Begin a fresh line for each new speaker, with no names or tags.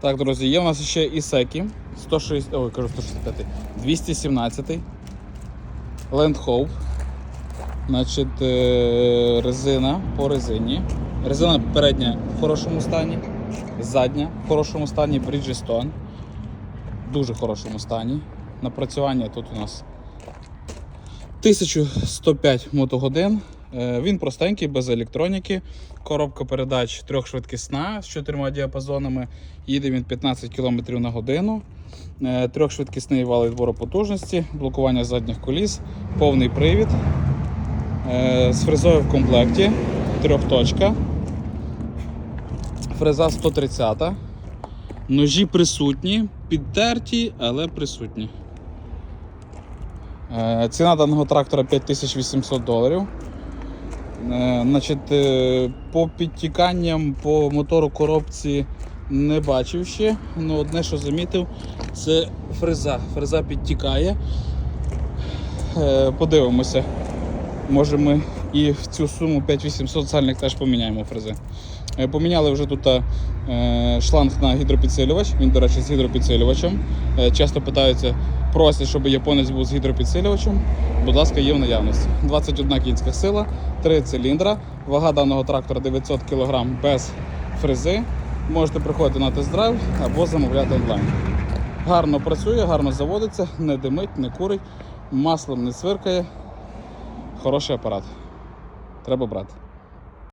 Так, друзі, є у нас ще і секі 160, ой, кажу 165, 217 Land Hope. Значить, е, резина по резині. Резина передня в хорошому стані, задня в хорошому стані, Bridgestone. В дуже хорошому стані. Напрацювання тут у нас 1105 мотогодин. Е, Він простенький, без електроніки. Коробка передач трьохшвидкісна з чотирма діапазонами. Їде він 15 км на годину. Е, Трьохшвидкісний вал відбору потужності, блокування задніх коліс, повний привід. Е, З фрезою в комплекті. Трьохточка. Фреза 130. Ножі присутні, підтерті, але присутні. Ціна даного трактора 5800 доларів. Е, Значить, е, по підтіканням по мотору коробці не бачив ще. Ну, одне, що замітив, це фреза. Фреза підтікає. Е, Подивимося. Може ми і в цю суму 5800 сальник теж поміняємо фрези. Поміняли вже тут шланг на гідропідсилювач. Він, до речі, з гідропідсилювачем. Часто питаються, просять, щоб японець був з гідропідсилювачем. Будь ласка, є в наявності. 21 кінська сила, 3 циліндра. Вага даного трактора 900 кг без фрези. Можете приходити на тест-драйв або замовляти онлайн. Гарно працює, гарно заводиться, не димить, не курить, маслом не свиркає. Хороший апарат. Треба брати.